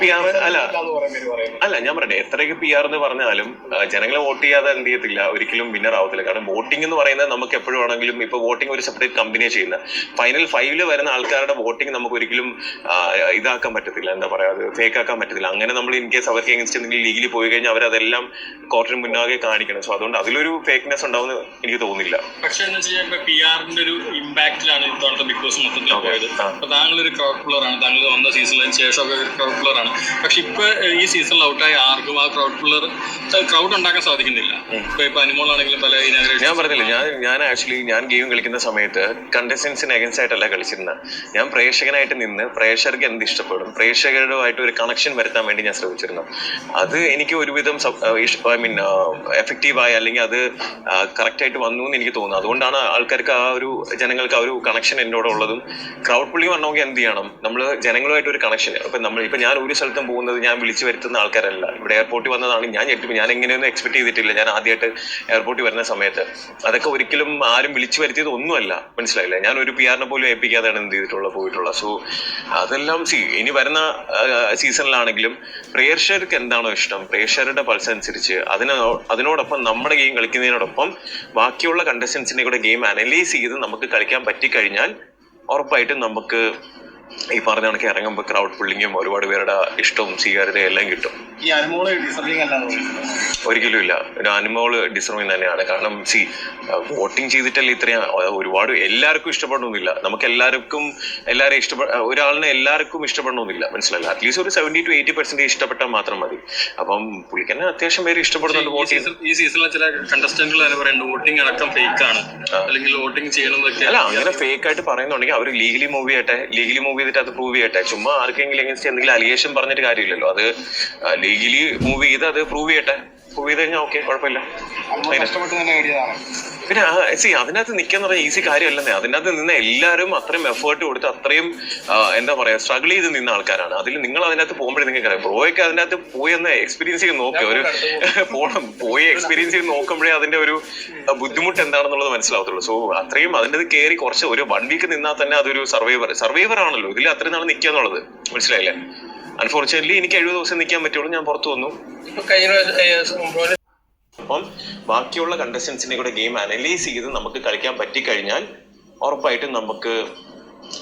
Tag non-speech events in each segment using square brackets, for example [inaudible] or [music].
P R അല്ല അല്ല ഞാൻ പറയട്ടെ എത്രയൊക്കെ പി ആർ എന്ന് പറഞ്ഞാലും ജനങ്ങളെ വോട്ട് ചെയ്യാതെ എന്ത് ചെയ്യത്തില്ല ഒരിക്കലും വിന്നർ ആവത്തില്ല. കാരണം വോട്ടിംഗ് എന്ന് പറയുന്നത് നമുക്ക് എപ്പോഴും ആണെങ്കിലും ഇപ്പൊ വോട്ടിംഗ് ഒരു സെപ്പറേറ്റ് കമ്പനിയെ ചെയ്യുന്ന. ഫൈനൽ ഫൈവിൽ വരുന്ന ആൾക്കാരുടെ വോട്ടിംഗ് നമുക്ക് ഒരിക്കലും ഇതാക്കാൻ പറ്റത്തില്ല. എന്താ പറയാ അത് ഫേക്ക് ആക്കാൻ പറ്റത്തില്ല. അങ്ങനെ നമ്മൾ ഇൻ കേസ് അവർക്ക് എങ്ങനെ എന്തെങ്കിലും ലീഗിൽ പോയി കഴിഞ്ഞാൽ അവരതെല്ലാം കോർട്ടിന് മുന്നാകെ കാണിക്കണം. സോ അതുകൊണ്ട് അതിലൊരു ഫേക്ക്നെസ് ഉണ്ടാവുന്ന എനിക്ക് തോന്നുന്നില്ല. പക്ഷേ എന്ന് വെച്ചാൽ ഇപ്പൊ പി ആറിന്റെ ഒരു ഇമ്പാക്റ്റിലാണ് ഇത്തവണത്തെ ബിഗ് ബോസ് മൊത്തത്തിൽ. പോയത്. താങ്കൾ ഒരു ക്രൗഡ് ആണ്. താങ്കൾ വന്ന സീസണിന് ശേഷമൊക്കെ ക്രൗഡ് പുള്ളറാണ് പക്ഷെ ഇപ്പൊ ഈ സീസണിൽ ഔട്ടായി ആർക്കും ആ ക്രൗഡ് പുള്ളർ ക്രൗഡ് ഉണ്ടാക്കാൻ സാധിക്കുന്നില്ല. ഇപ്പൊ ഇപ്പൊ അനിമോൾ ആണെങ്കിലും പല ഞാൻ പറഞ്ഞില്ല ഞാൻ ഞാൻ ആക്ച്വലി ഞാൻ ഗെയിം കളിക്കുന്ന സമയത്ത് കണ്ടസ്റ്റൻസിന് അഗൻസ്റ്റ് ആയിട്ടല്ല കളിച്ചിരുന്നത് ഞാൻ പ്രേക്ഷകനായിട്ട് നിന്ന് പ്രേക്ഷകർക്ക് എന്ത് ഇഷ്ടപ്പെടും പ്രേക്ഷകരുമായിട്ട് ഒരു കണക്ഷൻ വരുത്താൻ വേണ്ടി ഞാൻ ശ്രമിച്ചിരുന്നു. അത് എനിക്ക് ഒരുവിധം ഐ മീൻ എഫക്റ്റീവായി അല്ലെങ്കിൽ അത് കറക്റ്റ് ആയിട്ട് വന്നു എന്ന് എനിക്ക് തോന്നുന്നു. അതുകൊണ്ടാണ് ആൾക്കാർക്ക് ആ ഒരു ജനങ്ങൾക്ക് ആ ഒരു കണക്ഷൻ എന്നോടുള്ളതും. ക്രൗഡ് പുള്ളി വരണമെങ്കിൽ എന്ത് ചെയ്യണം? നമ്മൾ ഒരു കണക്ഷൻ ഇപ്പൊ നമ്മൾ ഇപ്പൊ ഞാൻ ഒരു സ്ഥലത്തും പോകുന്നത് ഞാൻ വിളിച്ചു വരുത്തുന്ന ആൾക്കാരല്ല. ഇവിടെ എയർപോർട്ടിൽ വന്നതാണ് ഞാൻ ഞെട്ടിപ്പോ. ഞാൻ എങ്ങനെയൊന്നും എക്സ്പെക്ട് ചെയ്തിട്ടില്ല. ഞാൻ ആദ്യമായിട്ട് എയർപോർട്ടിൽ വരുന്ന സമയത്ത്. അതൊക്കെ ഒരിക്കലും ആരും വിളിച്ചു വരുത്തിയത് ഒന്നുമല്ല. മനസ്സിലായില്ല? ഞാൻ ഒരു പി ആറിനെ പോലും ഏൽപ്പിക്കാതെയാണ് എന്ത് ചെയ്തിട്ടുള്ള പോയിട്ടുള്ളത് സോ അതെല്ലാം സി ഇനി വരുന്ന സീസണിലാണെങ്കിലും പ്രേക്ഷകർക്ക് എന്താണോ ഇഷ്ടം പ്രേക്ഷകരുടെ പൾസ് അനുസരിച്ച് അതിന് അതിനോടൊപ്പം നമ്മുടെ ഗെയിം കളിക്കുന്നതിനോടൊപ്പം ബാക്കിയുള്ള കണ്ടസ്റ്റൻസിന്റെ കൂടെ ഗെയിം അനലൈസ് ചെയ്ത് നമുക്ക് കളിക്കാൻ പറ്റിക്കഴിഞ്ഞാൽ ഉറപ്പായിട്ടും നമുക്ക് ഈ പറഞ്ഞ കണക്ക് ഇറങ്ങുമ്പോൾ ക്രൗഡ് പുള്ളിങ്ങും ഒരുപാട് പേരുടെ ഇഷ്ടവും സ്വീകാര്യതയും എല്ലാം കിട്ടും. ഈ അനുമോൾ അല്ലാന്ന് ഒരിക്കലും ഇല്ല. ഒരു അനുമോൾ ഡിസർവിങ് തന്നെയാണ്. കാരണം സി വോട്ടിംഗ് ചെയ്തിട്ടല്ലേ ഇത്രയും ഒരുപാട് എല്ലാവർക്കും ഇഷ്ടപ്പെടണമെന്നില്ല. നമുക്ക് എല്ലാവർക്കും എല്ലാവരും ഇഷ്ടപ്പെട്ട ഒരാളിനെ എല്ലാവർക്കും ഇഷ്ടപ്പെടണമെന്നില്ല. മനസ്സിലല്ല അറ്റ്ലീസ്റ്റ് ഒരു സെവന്റി ടു എയ്റ്റി പെർസെന്റ് ഇഷ്ടപ്പെട്ടാൽ മാത്രം മതി. അപ്പം പുള്ളിക്കന്നെ അത്യാവശ്യം പേര് ഇഷ്ടപ്പെടുന്നുണ്ട് ഈ സീസണിലെ ചില കണ്ടസ്റ്റന്റുകൾ തന്നെ പറയുന്നുണ്ട് വോട്ടിംഗ് അടക്കം ഫേക്ക് ആണ്. അല്ലെങ്കിൽ വോട്ടിംഗ് ചെയ്യണമെന്നൊക്കെ അല്ല അങ്ങനെ ഫേക്ക് ആയിട്ട് പറയുന്നുണ്ടെങ്കിൽ അവർ ലീഗലി മൂവ് ചെയ്യട്ടെ ലീഗലി മൂവ് ചെയ്തിട്ട് അത് പ്രൂവ് ചെയ്യട്ടെ. ചുമ്മാ ആർക്കെങ്കിലും എങ്ങനെ എന്തെങ്കിലും അലിഗേഷൻ പറഞ്ഞിട്ട് കാര്യമില്ലല്ലോ. അത് ലീഗലി മൂവ് ചെയ്ത് അത് പ്രൂവ് ചെയ്യട്ടെ. പ്രൂവ് ചെയ്ത് കഴിഞ്ഞാൽ ഓക്കെ കുഴപ്പമില്ല. പിന്നെ സി അതിനകത്ത് നിൽക്കാന്ന് പറഞ്ഞാൽ ഈസി കാര്യമല്ലെന്നേ. അതിനകത്ത് നിന്ന് എല്ലാവരും അത്രയും എഫേർട്ട് കൊടുത്ത് അത്രയും എന്താ പറയാ സ്ട്രഗിൾ ചെയ്ത് നിന്ന ആൾക്കാരാണ്. അതിൽ നിങ്ങൾ അതിനകത്ത് പോകുമ്പോഴേ നിങ്ങൾക്ക് അറിയാം. ബ്രോയൊക്കെ അതിനകത്ത് പോയി ഒന്ന് എക്സ്പീരിയൻസ് ചെയ്ത് നോക്കുക ഒരു [laughs] പോണം. പോയി എക്സ്പീരിയൻസ് ചെയ്ത് നോക്കുമ്പോഴേ അതിന്റെ ഒരു ബുദ്ധിമുട്ട് എന്താണെന്നുള്ളത് മനസ്സിലാവത്തുള്ളൂ. സോ അത്രയും അതിന്റെ കയറി കുറച്ച് ഒരു വൺ വീക്ക് നിന്നാൽ തന്നെ അതൊരു സർവൈവർ സർവൈവർ ആണല്ലോ. ഇതിൽ അത്രയും നാൾ നിൽക്കുക എന്നുള്ളത് മനസ്സിലായില്ലേ? അൺഫോർച്ചുനേറ്റ്ലി എനിക്ക് എഴുപത് ദിവസം നിൽക്കാൻ പറ്റുള്ളൂ. ഞാൻ പുറത്തു വന്നു. കഴിഞ്ഞ അപ്പം ബാക്കിയുള്ള കണ്ടസ്റ്റൻസിനെ കൂടെ ഗെയിം അനലൈസ് ചെയ്ത് നമുക്ക് കളിക്കാൻ പറ്റിക്കഴിഞ്ഞാൽ ഉറപ്പായിട്ടും നമുക്ക്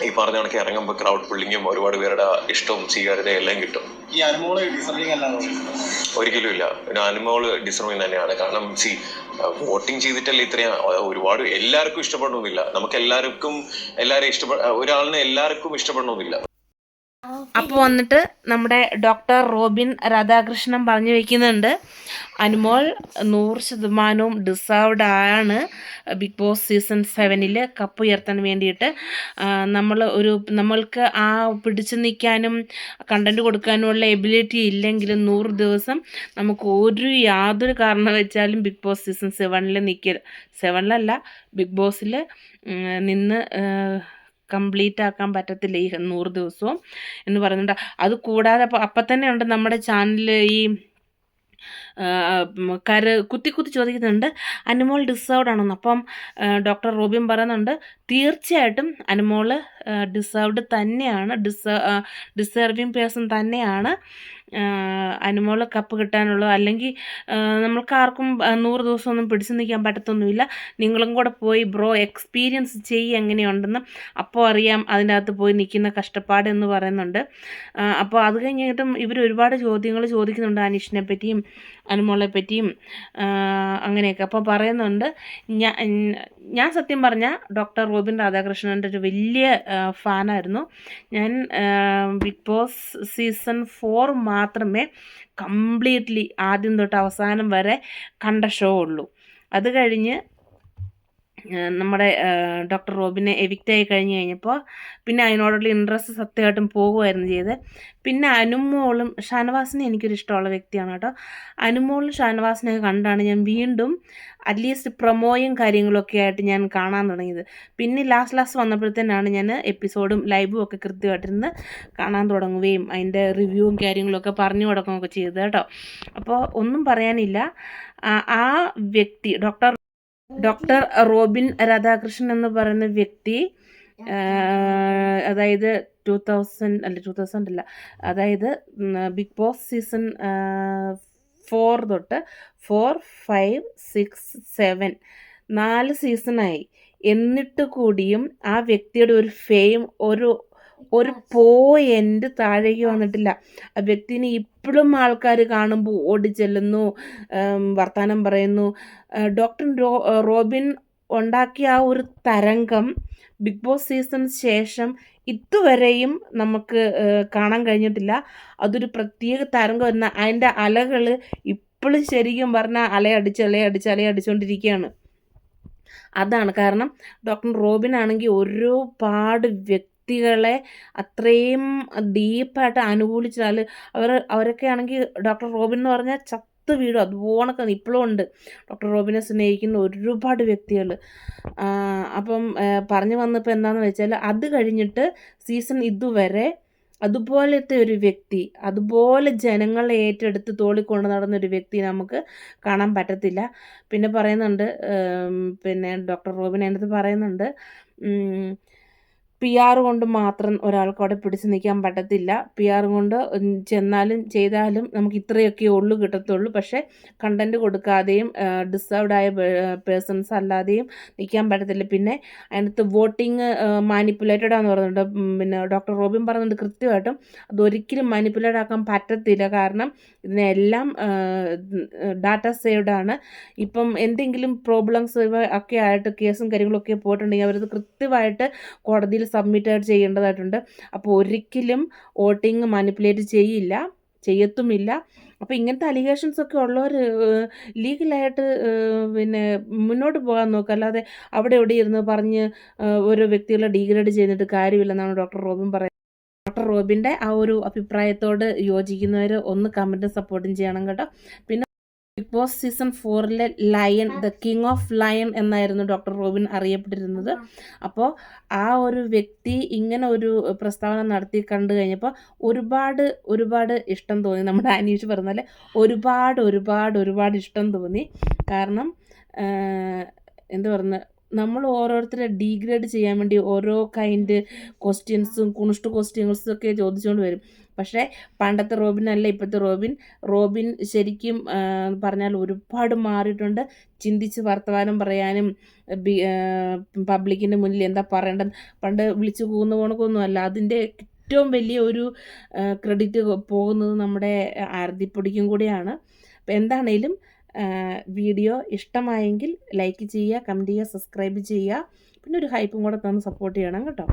ഈ പറഞ്ഞ കണക്ക് ഇറങ്ങുമ്പോൾ ക്രൗഡ് പുള്ളിങ്ങും ഒരുപാട് പേരുടെ ഇഷ്ടവും സ്വീകാര്യതയും എല്ലാം കിട്ടും. ഈ അനുമോൾ ഡിസർവിംഗ് അല്ലാന്ന് തോന്നുന്നത് ഒരിക്കലും ഇല്ല. ഒരു അനിമോൾ ഡിസർവിങ് തന്നെയാണ്. കാരണം സി വോട്ടിംഗ് ചെയ്തിട്ടല്ലേ ഇത്രയും ഒരുപാട് എല്ലാവർക്കും ഇഷ്ടപ്പെടണമെന്നില്ല. നമുക്ക് എല്ലാവർക്കും എല്ലാവരും ഇഷ്ടപ്പെട ഒരാളിനെ എല്ലാവർക്കും ഇഷ്ടപ്പെടണമെന്നില്ല. അപ്പോൾ വന്നിട്ട് നമ്മുടെ ഡോക്ടർ റോബിൻ രാധാകൃഷ്ണൻ പറഞ്ഞു വെക്കുന്നുണ്ട്. അനുമോൾ നൂറ് ശതമാനവും ഡിസേർവ്ഡ് ആണ്. ബിഗ് ബോസ് സീസൺ സെവനിൽ കപ്പ് ഉയർത്താൻ വേണ്ടിയിട്ട്. നമ്മൾ ഒരു നമ്മൾക്ക് ആ പിടിച്ചു നിൽക്കാനും കണ്ടന്റ് കൊടുക്കാനുമുള്ള എബിലിറ്റി ഇല്ലെങ്കിലും നൂറ് ദിവസം നമുക്ക് ഒരു യാതൊരു കാരണം വെച്ചാലും ബിഗ് ബോസ് സീസൺ സെവനിൽ നിൽക്കില്ല സെവനിലല്ല ബിഗ് ബോസിൽ നിന്ന് കംപ്ലീറ്റ് ആക്കാൻ പറ്റത്തില്ല ഈ നൂറ് ദിവസവും എന്ന് പറയുന്നുണ്ട്. അത് കൂടാതെ അപ്പം തന്നെ ഉണ്ട് നമ്മുടെ ചാനലിൽ ഈ കര കുത്തി കുത്തി ചോദിക്കുന്നുണ്ട് അനിമോൾ ഡിസേർവ്ഡ് ആണെന്ന്. അപ്പം ഡോക്ടർ റോബിൻ പറയുന്നുണ്ട് തീർച്ചയായിട്ടും അനിമോൾ ഡിസേർവ്ഡ് തന്നെയാണ് ഡിസേ ഡിസേർവിങ് പേഴ്സൺ തന്നെയാണ്. അനിമോൾ കപ്പ് കിട്ടാനുള്ളത് അല്ലെങ്കിൽ നമ്മൾക്ക് ആർക്കും നൂറ് ദിവസമൊന്നും പിടിച്ചു നിൽക്കാൻ പറ്റത്തൊന്നുമില്ല. നിങ്ങളും കൂടെ പോയി ബ്രോ എക്സ്പീരിയൻസ് ചെയ്യുക എങ്ങനെയുണ്ടെന്ന് അപ്പോൾ അറിയാം അതിന്റെ അകത്ത് പോയി നിൽക്കുന്ന കഷ്ടപ്പാട് എന്ന് പറയുന്നുണ്ട്. അപ്പോൾ അത് കഴിഞ്ഞിട്ടും ഇവർ ഒരുപാട് ചോദ്യങ്ങൾ ചോദിക്കുന്നുണ്ട് അനീഷിനെ പറ്റിയും. അനുമോളെ പറ്റിയും അങ്ങനെയൊക്കെ. അപ്പോൾ പറയുന്നുണ്ട് ഞാൻ ഞാൻ സത്യം പറഞ്ഞാൽ ഡോക്ടർ റോബിൻ രാധാകൃഷ്ണന്റെ ഒരു വലിയ ഫാനായിരുന്നു. ഞാൻ ബിഗ് ബോസ് സീസൺ ഫോർ മാത്രമേ കംപ്ലീറ്റ്ലി ആദ്യം തൊട്ട് അവസാനം വരെ കണ്ട ഷോ ഉള്ളൂ. അത് കഴിഞ്ഞ് നമ്മുടെ ഡോക്ടർ റോബിനെ എവിക്റ്റ് ആയി കഴിഞ്ഞ് കഴിഞ്ഞപ്പോൾ പിന്നെ അതിനോടുള്ള ഇൻട്രസ്റ്റ് സത്യമായിട്ടും പോകുമായിരുന്നു ചെയ്ത് പിന്നെ അനുമോളും ഷാനവാസിനെ എനിക്കൊരു ഇഷ്ടമുള്ള വ്യക്തിയാണ് കേട്ടോ. അനുമോളും ഷാനവാസിനെയൊക്കെ കണ്ടാണ് ഞാൻ വീണ്ടും അറ്റ്ലീസ്റ്റ് പ്രൊമോയും കാര്യങ്ങളൊക്കെ ആയിട്ട് ഞാൻ കാണാൻ തുടങ്ങിയത്. പിന്നെ ലാസ്റ്റ് ലാസ്റ്റ് വന്നപ്പോഴത്തേനാണ് ഞാൻ എപ്പിസോഡും ലൈവും ഒക്കെ കൃത്യമായിട്ടിരുന്ന് കാണാൻ തുടങ്ങുകയും അതിന്റെ റിവ്യൂവും കാര്യങ്ങളൊക്കെ പറഞ്ഞു കൊടുക്കുകയൊക്കെ ചെയ്തത് കേട്ടോ. അപ്പോൾ ഒന്നും പറയാനില്ല. ആ വ്യക്തി ഡോക്ടർ ഡോക്ടർ റോബിൻ രാധാകൃഷ്ണൻ എന്ന് പറയുന്ന വ്യക്തി അതായത് ടു തൗസൻഡ് അല്ല ടു തൗസൻഡ് അല്ല അതായത് ബിഗ് ബോസ് സീസൺ ഫോർ തൊട്ട് ഫോർ ഫൈവ് സിക്സ് സെവൻ നാല് സീസണായി എന്നിട്ട് കൂടിയും ആ വ്യക്തിയുടെ ഒരു ഫെയിം ഒരു ഒരു പോ എന്റെ താഴേക്ക് വന്നിട്ടില്ല. ആ വ്യക്തിനെ ഇപ്പോഴും ആൾക്കാർ കാണുമ്പോൾ ഓടി ചെല്ലുന്നു വർത്തമാനം പറയുന്നു. ഡോക്ടർ റോബിൻ ഉണ്ടാക്കിയ ആ ഒരു തരംഗം ബിഗ് ബോസ് സീസണിന് ശേഷം ഇതുവരെയും നമുക്ക് കാണാൻ കഴിഞ്ഞിട്ടില്ല. അതൊരു പ്രത്യേക തരംഗം എന്ന അതിന്റെ അലകൾ ഇപ്പോഴും ശരിക്കും പറഞ്ഞാൽ അലയടിച്ച് അലയടിച്ച് അലയടിച്ചുകൊണ്ടിരിക്കുകയാണ് അതാണ് കാരണം ഡോക്ടർ റോബിൻ ആണെങ്കിൽ ഒരുപാട് വ്യക്തികളെ അത്രയും ഡീപ്പായിട്ട് അനുകൂലിച്ചാൽ അവർ അവരൊക്കെ ആണെങ്കിൽ ഡോക്ടർ റോബിൻ എന്ന് പറഞ്ഞാൽ ചത്ത് വീടും അതുപോണൊക്കെ ഇപ്പോഴും ഉണ്ട്. ഡോക്ടർ റോബിനെ സ്നേഹിക്കുന്ന ഒരുപാട് വ്യക്തികൾ. അപ്പം പറഞ്ഞു വന്നപ്പോൾ എന്താണെന്ന് വെച്ചാൽ അത് കഴിഞ്ഞിട്ട് സീസൺ ഇതുവരെ അതുപോലത്തെ ഒരു വ്യക്തി അതുപോലെ ജനങ്ങളെ ഏറ്റെടുത്ത് തോളിക്കൊണ്ട് നടന്ന ഒരു വ്യക്തി നമുക്ക് കാണാൻ പറ്റത്തില്ല. പിന്നെ പറയുന്നുണ്ട് പിന്നെ ഡോക്ടർ റോബിൻ അതിനകത്ത് പറയുന്നുണ്ട് പി ആർ കൊണ്ട് മാത്രം ഒരാൾക്ക് അവിടെ പിടിച്ചു നിൽക്കാൻ പറ്റത്തില്ല. പി ആർ കൊണ്ട് ചെന്നാലും ചെയ്താലും നമുക്ക് ഇത്രയൊക്കെ ഉള്ളു കിട്ടത്തുള്ളൂ. പക്ഷേ കണ്ടന്റ് കൊടുക്കാതെയും ഡിസേർവ്ഡ് ആയ പേഴ്സൺസ് അല്ലാതെയും നിൽക്കാൻ പറ്റത്തില്ല. പിന്നെ അതിനകത്ത് വോട്ടിങ് മാനിപ്പുലേറ്റഡ് ആണെന്ന് പറഞ്ഞിട്ട് പിന്നെ ഡോക്ടർ റോബിൻ പറഞ്ഞിട്ടുണ്ട് കൃത്യമായിട്ടും അതൊരിക്കലും മാനിപ്പുലേറ്റ് ആക്കാൻ പറ്റത്തില്ല. കാരണം ഇതിനെല്ലാം ഡാറ്റ സേവ്ഡ് ആണ്. ഇപ്പം എന്തെങ്കിലും പ്രോബ്ലംസ് ഒക്കെ ആയിട്ട് കേസും കാര്യങ്ങളൊക്കെ പോയിട്ടുണ്ടെങ്കിൽ അവരത് കൃത്യമായിട്ട് കോടതിയിൽ സബ്മിറ്റ് ചെയ്യേണ്ടതായിട്ടുണ്ട്. അപ്പോൾ ഒരിക്കലും വോട്ടിങ് മാനിപ്പുലേറ്റ് ചെയ്യില്ല ചെയ്യത്തുമില്ല. അപ്പോൾ ഇങ്ങനത്തെ അലിഗേഷൻസ് ഒക്കെ ഉള്ളവർ ലീഗലായിട്ട് പിന്നെ മുന്നോട്ട് പോകാൻ നോക്കുക അല്ലാതെ അവിടെ എവിടെ ഇരുന്ന് പറഞ്ഞ് ഓരോ വ്യക്തികളെ ഡീഗ്രേഡ് ചെയ്തിട്ട് കാര്യമില്ലെന്നാണ് ഡോക്ടർ റോബിൻ പറയുന്നത്. ഡോക്ടർ റോബിന്റെ ആ ഒരു അഭിപ്രായത്തോട് യോജിക്കുന്നവർ ഒന്ന് കമന്റും സപ്പോർട്ടും ചെയ്യണം കേട്ടോ. പിന്നെ big boss season ഫോറിലെ lion the king of lion എന്നായിരുന്നു ഡോക്ടർ റോബിൻ അറിയപ്പെട്ടിരുന്നത്. അപ്പോൾ ആ ഒരു വ്യക്തി ഇങ്ങനെ ഒരു പ്രസ്താവന നടത്തി കണ്ടു കഴിഞ്ഞപ്പോൾ ഒരുപാട് ഒരുപാട് ഇഷ്ടം തോന്നി. നമ്മുടെ അനീഷ് പറഞ്ഞ പോലെ ഒരുപാട് ഒരുപാട് ഒരുപാട് ഇഷ്ടം തോന്നി. കാരണം എന്താ പറയുന്നത് നമ്മൾ ഓരോരുത്തരെ ഡീഗ്രേഡ് ചെയ്യാൻ വേണ്ടി ഓരോ കൈൻഡ് ക്വസ്റ്റ്യൻസും കുണിഷ്ട ക്വസ്റ്റ്യൻസും ഒക്കെ ചോദിച്ചുകൊണ്ട് വരും. പക്ഷേ പണ്ടത്തെ റോബിൻ അല്ല ഇപ്പോഴത്തെ റോബിൻ. റോബിൻ ശരിക്കും പറഞ്ഞാൽ ഒരുപാട് മാറിയിട്ടുണ്ട്. ചിന്തിച്ച് വർത്തമാനം പറയാനും പബ്ലിക്കിന്റെ മുന്നിൽ എന്താ പറയേണ്ടത്? പണ്ട് വിളിച്ചു പോകുന്ന പോണക്കൊന്നും അല്ല. അതിന്റെ ഏറ്റവും വലിയ ഒരു ക്രെഡിറ്റ് പോകുന്നത് നമ്മുടെ ആരതിപ്പൊടിക്കും കൂടിയാണ്. അപ്പോൾ എന്താണേലും വീഡിയോ ഇഷ്ടമായെങ്കിൽ ലൈക്ക് ചെയ്യുക കമന്റ് ചെയ്യുക സബ്സ്ക്രൈബ് ചെയ്യുക. പിന്നെ ഒരു ഹൈപ്പും കൂടെ തന്ന് സപ്പോർട്ട് ചെയ്യണം കേട്ടോ.